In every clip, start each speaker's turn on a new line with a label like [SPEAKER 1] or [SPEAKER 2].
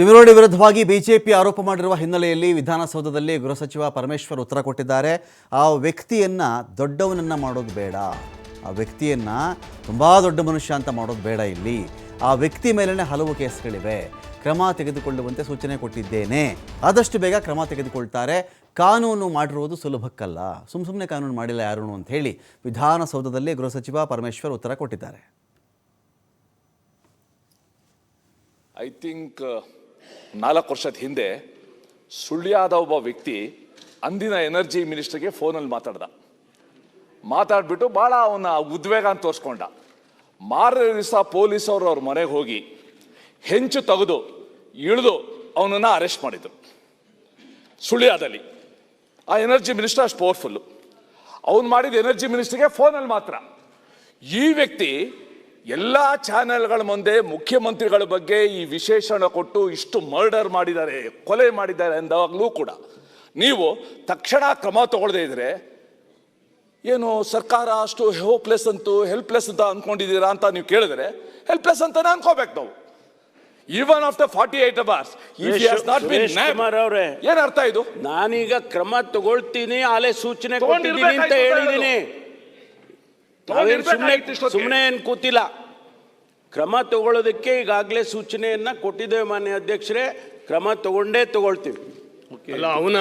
[SPEAKER 1] ತಿಮಿರೋಡಿ ವಿರುದ್ಧವಾಗಿ ಬಿಜೆಪಿ ಆರೋಪ ಮಾಡಿರುವ ಹಿನ್ನೆಲೆಯಲ್ಲಿ ವಿಧಾನಸೌಧದಲ್ಲಿ ಗೃಹ ಸಚಿವ ಪರಮೇಶ್ವರ್ ಉತ್ತರ ಕೊಟ್ಟಿದ್ದಾರೆ. ಆ ವ್ಯಕ್ತಿಯನ್ನು ದೊಡ್ಡವನನ್ನು ಮಾಡೋದು ಬೇಡ. ಆ ವ್ಯಕ್ತಿಯನ್ನು ತುಂಬ ದೊಡ್ಡ ಮನುಷ್ಯ ಅಂತ ಮಾಡೋದು ಬೇಡ ಇಲ್ಲಿ. ಆ ವ್ಯಕ್ತಿ ಮೇಲೇ ಹಲವು ಕೇಸ್ಗಳಿವೆ. ಕ್ರಮ ತೆಗೆದುಕೊಳ್ಳುವಂತೆ ಸೂಚನೆ ಕೊಟ್ಟಿದ್ದೇನೆ. ಆದಷ್ಟು ಬೇಗ ಕ್ರಮ ತೆಗೆದುಕೊಳ್ತಾರೆ. ಕಾನೂನು ಮಾಡಿರುವುದು ಸುಲಭಕ್ಕಲ್ಲ. ಸುಮ್ಮ ಸುಮ್ಮನೆ ಕಾನೂನು ಮಾಡಿಲ್ಲ ಯಾರು ಅಂತ ಹೇಳಿ ವಿಧಾನಸೌಧದಲ್ಲಿ ಗೃಹ ಸಚಿವ ಪರಮೇಶ್ವರ್ ಉತ್ತರ ಕೊಟ್ಟಿದ್ದಾರೆ.
[SPEAKER 2] ಐ ಥಿಂಕ್ ನಾಲ್ಕು ವರ್ಷದ ಹಿಂದೆ ಸುಳ್ಯಾದ ಒಬ್ಬ ವ್ಯಕ್ತಿ ಅಂದಿನ ಎನರ್ಜಿ ಮಿನಿಸ್ಟರ್ಗೆ ಫೋನಲ್ಲಿ ಮಾತಾಡ್ದ. ಮಾತಾಡ್ಬಿಟ್ಟು ಭಾಳ ಅವನ ಉದ್ವೇಗ ಅಂತ ತೋರಿಸ್ಕೊಂಡ. ಮಾರನೇ ದಿವಸ ಪೊಲೀಸವರು ಅವ್ರ ಮನೆಗೆ ಹೋಗಿ ಹೆಂಚು ತೆಗೆದು, ಇಳಿದು ಅವನನ್ನು ಅರೆಸ್ಟ್ ಮಾಡಿದರು. ಸುಳ್ಯಾದಲ್ಲಿ. ಆ ಎನರ್ಜಿ ಮಿನಿಸ್ಟರ್ ಅಷ್ಟು ಪವರ್ಫುಲ್ಲು ಅವನು ಮಾಡಿದ ಎನರ್ಜಿ ಮಿನಿಸ್ಟರ್ಗೆ ಫೋನಲ್ಲಿ ಮಾತ್ರ. ಈ ವ್ಯಕ್ತಿ ಎಲ್ಲ ಚಾನೆಲ್ಗಳ ಮುಂದೆ ಮುಖ್ಯಮಂತ್ರಿಗಳ ಬಗ್ಗೆ ಈ ವಿಶೇಷಣ ಕೊಟ್ಟು ಇಷ್ಟು ಮರ್ಡರ್ ಮಾಡಿದ್ದಾರೆ ಕೊಲೆ ಮಾಡಿದ್ದಾರೆ ಅಂದಾಗಲೂ ಕೂಡ ನೀವು ತಕ್ಷಣ ಕ್ರಮ ತಗೊಳ್ಳದೇ ಇದ್ರೆ ಏನು ಸರ್ಕಾರ ಅಷ್ಟು ಹೋಪ್ಲೆಸ್ ಅಂತೂ ಹೆಲ್ಪ್ಲೆಸ್ ಅಂತ ಅಂದ್ಕೊಂಡಿದ್ದೀರಾ ಅಂತ ನೀವು ಕೇಳಿದ್ರೆ ಹೆಲ್ಪ್ಲೆಸ್ ಅಂತಾನೆ ಅನ್ಕೋಬೇಕು ನಾವು. Even after forty eight hours
[SPEAKER 3] ಅವರೇ.
[SPEAKER 2] ಏನ್ ಅರ್ಥ ಇದು?
[SPEAKER 3] ನಾನೀಗ ಕ್ರಮ ತಗೊಳ್ತೀನಿ ಆಲೆ ಸೂಚನೆ ಕೊಟ್ಟಿದ್ದೀನಿ ಅಂತ ಹೇಳಿದ್ದೀನಿ. ನಾವೇನ್ ಸುಮ್ಮನೆ. ಸುಮ್ಮನೆ ಏನು ಕೂತಿಲ್ಲ. ಕ್ರಮ ತಗೊಳ್ಳೋದಕ್ಕೆ ಈಗಾಗಲೇ ಸೂಚನೆಯನ್ನ ಕೊಟ್ಟಿದ್ದೇವೆ ಮಾನ್ಯ ಅಧ್ಯಕ್ಷರೇ. ಕ್ರಮ ತಗೊಂಡೇ ತಗೊಳ್ತೀವಿ.
[SPEAKER 4] ಅಲ್ಲ ಅವನ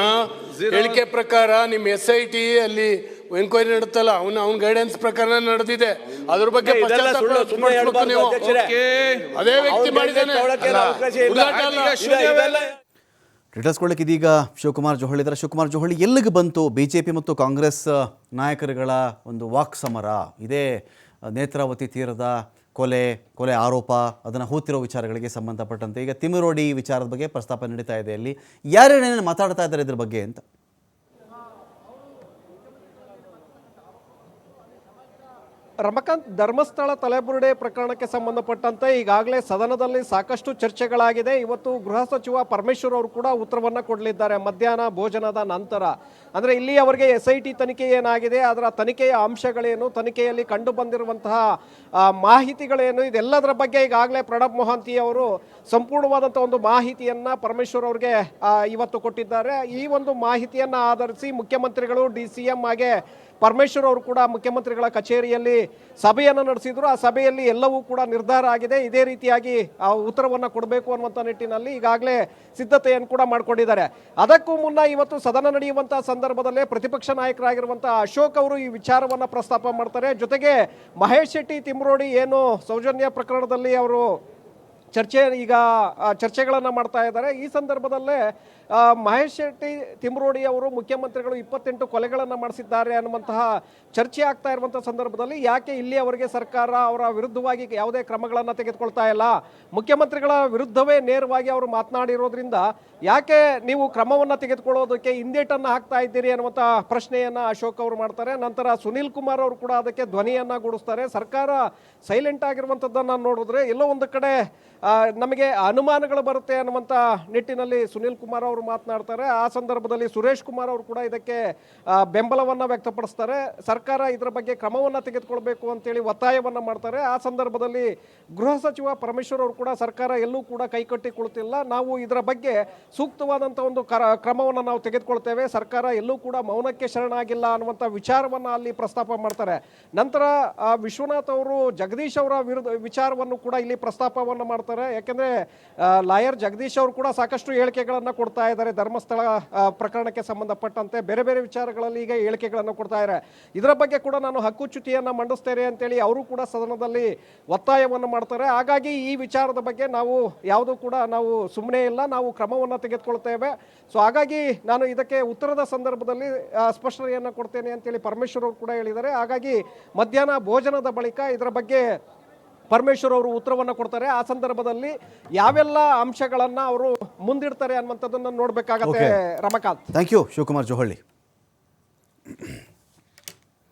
[SPEAKER 4] ಹೇಳಿಕೆ ಪ್ರಕಾರ ನಿಮ್ಮ ಎಸ್ ಐ ಟಿ ಅಲ್ಲಿ ಎನ್ಕ್ವೈರಿ ನಡುತ್ತಲ್ಲ ಅವನ ಅವನ ಗೈಡೆನ್ಸ್ ಪ್ರಕಾರ ನಡೆದಿದೆ. ಅದ್ರ ಬಗ್ಗೆ. ಅದೇ ವ್ಯಕ್ತಿ ಮಾಡಿದ್ದಾನೆ.
[SPEAKER 1] ಕೊಡ್ಲಿಕ್ಕೆ ಇದೀಗ ಶಿವಕುಮಾರ್ ಜೋಹಳಿ ಇದ್ದಾರೆ. ಶಿವಕುಮಾರ್ ಜೋಹಳಿ, ಎಲ್ಲಿಗೆ ಬಂತು? ಬಿ ಜೆ ಪಿ ಮತ್ತು ಕಾಂಗ್ರೆಸ್ ನಾಯಕರುಗಳ ಒಂದು ವಾಕ್ ಸಮರ ಇದೇ ನೇತ್ರಾವತಿ ತೀರದ ಕೊಲೆ ಕೊಲೆ ಆರೋಪ, ಅದನ್ನು ಹೂತಿರೋ ವಿಚಾರಗಳಿಗೆ ಸಂಬಂಧಪಟ್ಟಂತೆ. ಈಗ ತಿಮಿರೋಡಿ ವಿಚಾರದ ಬಗ್ಗೆ ಪ್ರಸ್ತಾಪ ನಡೀತಾ ಇದೆ ಅಲ್ಲಿ. ಯಾರೇನೇನು ಮಾತಾಡ್ತಾ ಇದ್ದಾರೆ ಇದ್ರ ಬಗ್ಗೆ ಅಂತ?
[SPEAKER 5] ರಮಕಾಂತ್ ಧರ್ಮಸ್ಥಳ ತಲೆಬುರುಡೆ ಪ್ರಕರಣಕ್ಕೆ ಸಂಬಂಧಪಟ್ಟಂತೆ ಈಗಾಗಲೇ ಸದನದಲ್ಲಿ ಸಾಕಷ್ಟು ಚರ್ಚೆಗಳಾಗಿದೆ. ಇವತ್ತು ಗೃಹ ಸಚಿವ ಪರಮೇಶ್ವರ್ ಅವರು ಕೂಡ ಉತ್ತರವನ್ನು ಕೊಡಲಿದ್ದಾರೆ ಮಧ್ಯಾಹ್ನ ಭೋಜನದ ನಂತರ. ಅಂದರೆ ಇಲ್ಲಿ ಅವರಿಗೆ ಎಸ್ ಐ ಟಿ ತನಿಖೆ ಏನಾಗಿದೆ, ಅದರ ತನಿಖೆಯ ಅಂಶಗಳೇನು, ತನಿಖೆಯಲ್ಲಿ ಕಂಡು ಬಂದಿರುವಂತಹ ಮಾಹಿತಿಗಳೇನು, ಇದೆಲ್ಲದರ ಬಗ್ಗೆ ಈಗಾಗಲೇ ಪ್ರಣಬ್ ಮೊಹಾಂತಿ ಅವರು ಸಂಪೂರ್ಣವಾದಂಥ ಒಂದು ಮಾಹಿತಿಯನ್ನು ಪರಮೇಶ್ವರ್ ಅವರಿಗೆ ಇವತ್ತು ಕೊಟ್ಟಿದ್ದಾರೆ. ಈ ಒಂದು ಮಾಹಿತಿಯನ್ನು ಆಧರಿಸಿ ಮುಖ್ಯಮಂತ್ರಿಗಳು, ಡಿ ಸಿ ಎಂ ಹಾಗೆ ಪರಮೇಶ್ವರ್ ಅವರು ಕೂಡ ಮುಖ್ಯಮಂತ್ರಿಗಳ ಕಚೇರಿಯಲ್ಲಿ ಸಭೆಯನ್ನು ನಡೆಸಿದ್ರು. ಆ ಸಭೆಯಲ್ಲಿ ಎಲ್ಲವೂ ಕೂಡ ನಿರ್ಧಾರ ಆಗಿದೆ. ಇದೇ ರೀತಿಯಾಗಿ ಆ ಉತ್ತರವನ್ನು ಕೊಡಬೇಕು ಅನ್ನುವಂಥ ನಿಟ್ಟಿನಲ್ಲಿ ಈಗಾಗಲೇ ಸಿದ್ಧತೆಯನ್ನು ಕೂಡ ಮಾಡಿಕೊಂಡಿದ್ದಾರೆ. ಅದಕ್ಕೂ ಮುನ್ನ ಇವತ್ತು ಸದನ ನಡೆಯುವಂಥ ಸಂದರ್ಭದಲ್ಲೇ ಪ್ರತಿಪಕ್ಷ ನಾಯಕರಾಗಿರುವಂಥ ಅಶೋಕ್ ಅವರು ಈ ವಿಚಾರವನ್ನು ಪ್ರಸ್ತಾಪ ಮಾಡ್ತಾರೆ. ಜೊತೆಗೆ ಮಹೇಶ್ ಶೆಟ್ಟಿ ತಿಮ್ರೋಡಿ ಏನು ಸೌಜನ್ಯ ಪ್ರಕರಣದಲ್ಲಿ ಅವರು ಚರ್ಚೆ ಈಗ ಚರ್ಚೆಗಳನ್ನು ಮಾಡ್ತಾ ಇದ್ದಾರೆ. ಈ ಸಂದರ್ಭದಲ್ಲೇ ಮಹೇಶ್ ಶೆಟ್ಟಿ ತಿಮ್ರೋಡಿ ಅವರು ಮುಖ್ಯಮಂತ್ರಿಗಳು ಇಪ್ಪತ್ತೆಂಟು ಕೊಲೆಗಳನ್ನು ಮಾಡಿಸಿದ್ದಾರೆ ಅನ್ನುವಂತಹ ಚರ್ಚೆ ಆಗ್ತಾ ಇರುವಂತಹ ಸಂದರ್ಭದಲ್ಲಿ ಯಾಕೆ ಇಲ್ಲಿ ಅವರಿಗೆ ಸರ್ಕಾರ ಅವರ ವಿರುದ್ಧವಾಗಿ ಯಾವುದೇ ಕ್ರಮಗಳನ್ನು ತೆಗೆದುಕೊಳ್ತಾ ಇಲ್ಲ? ಮುಖ್ಯಮಂತ್ರಿಗಳ ವಿರುದ್ಧವೇ ನೇರವಾಗಿ ಅವರು ಮಾತನಾಡಿರೋದ್ರಿಂದ ಯಾಕೆ ನೀವು ಕ್ರಮವನ್ನು ತೆಗೆದುಕೊಳ್ಳೋದಕ್ಕೆ ಹಿಂದೇಟನ್ನು ಹಾಕ್ತಾ ಇದ್ದೀರಿ ಅನ್ನುವಂಥ ಪ್ರಶ್ನೆಯನ್ನು ಅಶೋಕ್ ಅವರು ಮಾಡ್ತಾರೆ. ನಂತರ ಸುನೀಲ್ ಕುಮಾರ್ ಅವರು ಕೂಡ ಅದಕ್ಕೆ ಧ್ವನಿಯನ್ನು ಗೂಡಿಸ್ತಾರೆ. ಸರ್ಕಾರ ಸೈಲೆಂಟ್ ಆಗಿರುವಂಥದ್ದನ್ನು ನೋಡಿದ್ರೆ ಎಲ್ಲೋ ಒಂದು ಕಡೆ ನಮಗೆ ಅನುಮಾನಗಳು ಬರುತ್ತೆ ಅನ್ನುವಂಥ ನಿಟ್ಟಿನಲ್ಲಿ ಸುನೀಲ್ ಕುಮಾರ್ ಅವರು ಮಾತನಾಡ್ತಾರೆ. ಆ ಸಂದರ್ಭದಲ್ಲಿ ಸುರೇಶ್ ಕುಮಾರ್ ಅವರು ಕೂಡ ಇದಕ್ಕೆ ಬೆಂಬಲವನ್ನು ವ್ಯಕ್ತಪಡಿಸ್ತಾರೆ. ಸರ್ಕಾರ ಇದರ ಬಗ್ಗೆ ಕ್ರಮವನ್ನು ತೆಗೆದುಕೊಳ್ಬೇಕು ಅಂತೇಳಿ ಒತ್ತಾಯವನ್ನು ಮಾಡ್ತಾರೆ. ಆ ಸಂದರ್ಭದಲ್ಲಿ ಗೃಹ ಸಚಿವ ಪರಮೇಶ್ವರ್ ಅವರು ಕೂಡ ಸರ್ಕಾರ ಎಲ್ಲೂ ಕೂಡ ಕೈಕಟ್ಟಿ ಕುಳಿತಿಲ್ಲ. ನಾವು ಇದರ ಬಗ್ಗೆ ಸೂಕ್ತವಾದಂಥ ಒಂದು ಕರ, ಕ್ರಮವನ್ನು ನಾವು ತೆಗೆದುಕೊಳ್ತೇವೆ. ಸರ್ಕಾರ ಎಲ್ಲೂ ಕೂಡ ಮೌನಕ್ಕೆ ಶರಣಾಗಿಲ್ಲ ಅನ್ನುವಂಥ ವಿಚಾರವನ್ನು ಅಲ್ಲಿ ಪ್ರಸ್ತಾಪ ಮಾಡ್ತಾರೆ. ನಂತರ ವಿಶ್ವನಾಥ್ ಅವರು ಜಗದೀಶ್ ಅವರ ವಿರುದ್ಧ ವಿಚಾರವನ್ನು ಕೂಡ ಇಲ್ಲಿ ಪ್ರಸ್ತಾಪವನ್ನು ಮಾಡ್ತಾರೆ. ಯಾಕೆಂದರೆ ಲಾಯರ್ ಜಗದೀಶ್ ಅವರು ಕೂಡ ಸಾಕಷ್ಟು ಹೇಳಿಕೆಗಳನ್ನು ಕೊಡ್ತಾ ಇದ್ದಾರೆ. ಧರ್ಮಸ್ಥಳ ಪ್ರಕರಣಕ್ಕೆ ಸಂಬಂಧಪಟ್ಟಂತೆ ಬೇರೆ ಬೇರೆ ವಿಚಾರಗಳಲ್ಲಿ ಈಗ ಹೇಳಿಕೆಗಳನ್ನು ಕೊಡ್ತಾ ಇದ್ದಾರೆ. ಇದರ ಬಗ್ಗೆ ಕೂಡ ನಾನು ಹಕ್ಕುಚ್ಯುತಿಯನ್ನು ಮಂಡಿಸ್ತೇನೆ ಅಂತೇಳಿ ಅವರು ಕೂಡ ಸದನದಲ್ಲಿ ಒತ್ತಾಯವನ್ನು ಮಾಡ್ತಾರೆ. ಹಾಗಾಗಿ ಈ ವಿಚಾರದ ಬಗ್ಗೆ ನಾವು ಯಾವುದೂ ಕೂಡ ನಾವು ಸುಮ್ಮನೆ ಇಲ್ಲ. ನಾವು ಕ್ರಮವನ್ನು ತೆಗೆದುಕೊಳ್ತೇವೆ. ಸೊ ಹಾಗಾಗಿ ನಾನು ಇದಕ್ಕೆ ಉತ್ತರದ ಸಂದರ್ಭದಲ್ಲಿ ಸ್ಪಷ್ಟತೆಯನ್ನು ಕೊಡ್ತೇನೆ ಅಂತೇಳಿ ಪರಮೇಶ್ವರ್ ಅವರು ಕೂಡ ಹೇಳಿದ್ದಾರೆ. ಹಾಗಾಗಿ ಮಧ್ಯಾಹ್ನ ಭೋಜನದ ಬಳಿಕ ಇದರ ಬಗ್ಗೆ ಪರಮೇಶ್ವರ್ ಅವರು ಉತ್ತರವನ್ನು ಕೊಡ್ತಾರೆ. ಆ ಸಂದರ್ಭದಲ್ಲಿ ಯಾವೆಲ್ಲ ಅಂಶಗಳನ್ನು ಅವರು ಮುಂದಿಡ್ತಾರೆ ಅನ್ನುವಂಥದ್ದನ್ನು ನೋಡಬೇಕಾಗತ್ತೆ. Ramakant.
[SPEAKER 1] Thank you Shivakumar Johalli.